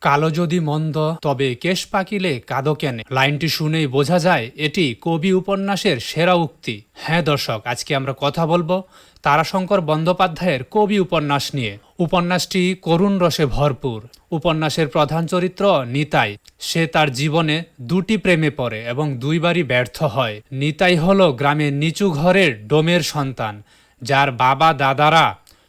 কালো যদি মন্দ, তবে কেশ পাকিলে কাদো কেনে। লাইনটি শুনেই বোঝা যায়, এটি কবি উপন্যাসের সেরা উক্তি। হ্যাঁ দর্শক, আজকে আমরা কথা বলব তারাশঙ্কর বন্দ্যোপাধ্যায়ের কবি উপন্যাস নিয়ে। উপন্যাসটি করুণ রসে ভরপুর। উপন্যাসের প্রধান চরিত্র নিতাই। সে তার জীবনে দুটি প্রেমে পড়ে এবং দুইবারই ব্যর্থ হয়। নিতাই হল গ্রামের নিচু ঘরের ডোমের সন্তান, যার বাবা দাদারা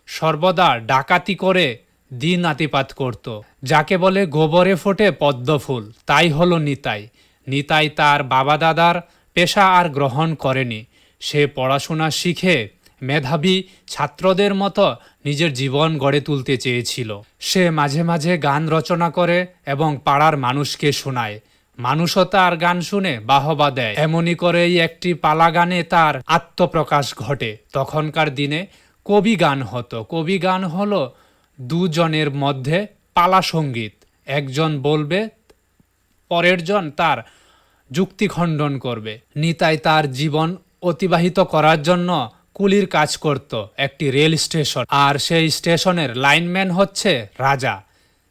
সর্বদা ডাকাতি করে দিন আতিপাত করত। যাকে বলে গোবরে ফোটে পদ্ম ফুল, তাই হলো নিতাই। নিতাই তার বাবা দাদার পেশা আর গ্রহণ করেনি। সে পড়াশোনা শিখে মেধাবী ছাত্রদের মতো নিজের জীবন গড়ে তুলতে চেয়েছিল। সে মাঝে মাঝে গান রচনা করে এবং পাড়ার মানুষকে শোনায়। মানুষও তার গান শুনে বাহবা দেয়। এমনই করেই একটি পালা গানে তার আত্মপ্রকাশ ঘটে। তখনকার দিনে কবি গান হতো। কবি গান হলো দুজনের মধ্যে পালা সংগীত। একজন বলবে, পরের জন তার যুক্তি খণ্ডন করবে। নিতাই তার জীবন অতিবাহিত করার জন্য কুলির কাজ করত একটি রেল স্টেশন। আর সেই স্টেশনের লাইনম্যান হচ্ছে রাজা।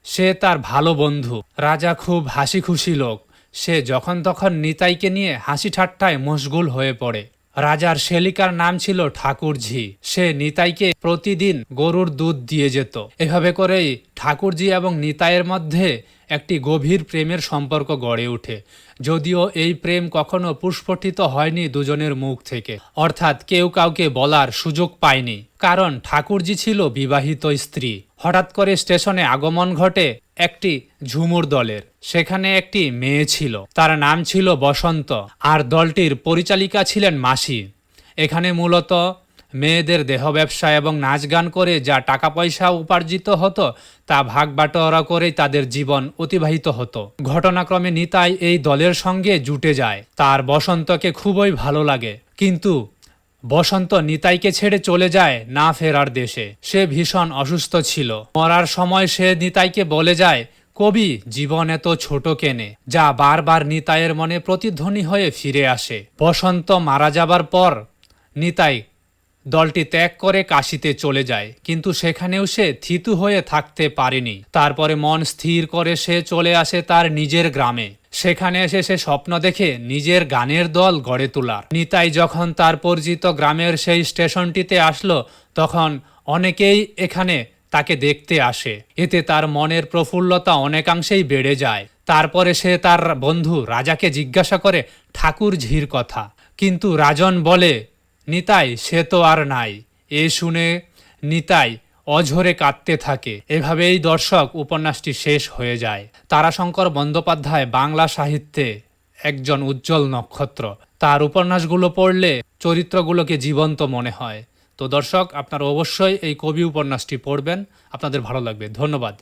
সে তার ভালো বন্ধু। রাজা খুব হাসি খুশি লোক। সে যখন তখন নিতাইকে নিয়ে হাসি ঠাট্টায় মশগুল হয়ে পড়ে। রাজার শেলিকার নাম ছিল ঠাকুরঝি। সে নিতাইকে প্রতিদিন গরুর দুধ দিয়ে যেত। এভাবে করেই ঠাকুরজি এবং নিতাইয়ের মধ্যে একটি গভীর প্রেমের সম্পর্ক গড়ে ওঠে। যদিও এই প্রেম কখনো পুষ্পঠিত হয়নি দুজনের মুখ থেকে। অর্থাৎ কেউ কাউকে বলার সুযোগ পায়নি। কারণ ঠাকুরজি ছিল বিবাহিত স্ত্রী। হঠাৎ করে স্টেশনে আগমন ঘটে একটি ঝুমুর দলের। সেখানে একটি মেয়ে ছিল। তার নাম ছিল বসন্ত আর দলটির পরিচালিকা ছিলেন মাসি। এখানে মূলত মেয়েদের দেহ ব্যবসা এবং নাচ গান করে যা টাকা পয়সা উপার্জিত হতো, তা ভাগ বাটোয়ারা করেই তাদের জীবন অতিবাহিত হতো। ঘটনাক্রমে নিতাই এই দলের সঙ্গে জুটে যায়। তার বসন্তকে খুবই ভালো লাগে। কিন্তু বসন্ত নিতাইকে ছেড়ে চলে যায় না ফেরার দেশে। সে ভীষণ অসুস্থ ছিল। মরার সময় সে নিতাইকে বলে যায় কবি জীবন এত ছোট কেনে, যা বারবার নিতাইয়ের মনে প্রতিধ্বনি হয়ে ফিরে আসে। বসন্ত মারা যাবার পর নিতাই দলটি ত্যাগ করে কাশিতে চলে যায়, কিন্তু সেখানেও সে থিতু হয়ে থাকতে পারেনি। তারপরে মন স্থির করে সে চলে আসে তার নিজের গ্রামে। সেখানে এসে সে স্বপ্ন দেখে নিজের গানের দল গড়ে তোলার। নিতাই যখন তার পরিচিত গ্রামের সেই স্টেশনটিতে আসলো, তখন অনেকেই এখানে তাকে দেখতে আসে। এতে তার মনের প্রফুল্লতা অনেকাংশেই বেড়ে যায়। তারপরে সে তার বন্ধু রাজাকে জিজ্ঞাসা করে, ঠাকুর ঝির কথা। কিন্তু রাজন বলে, নিতাই, সে তো আর নাই। এ শুনে নিতাই অঝরে কাঁদতে থাকে। এভাবেই দর্শক উপন্যাসটি শেষ হয়ে যায়। তারাশঙ্কর বন্দ্যোপাধ্যায় বাংলা সাহিত্যে একজন উজ্জ্বল নক্ষত্র। তার উপন্যাসগুলো পড়লে চরিত্রগুলোকে জীবন্ত মনে হয়। তো দর্শক আপনারা অবশ্যই এই কবি উপন্যাসটি পড়বেন। আপনাদের ভালো লাগবে। ধন্যবাদ।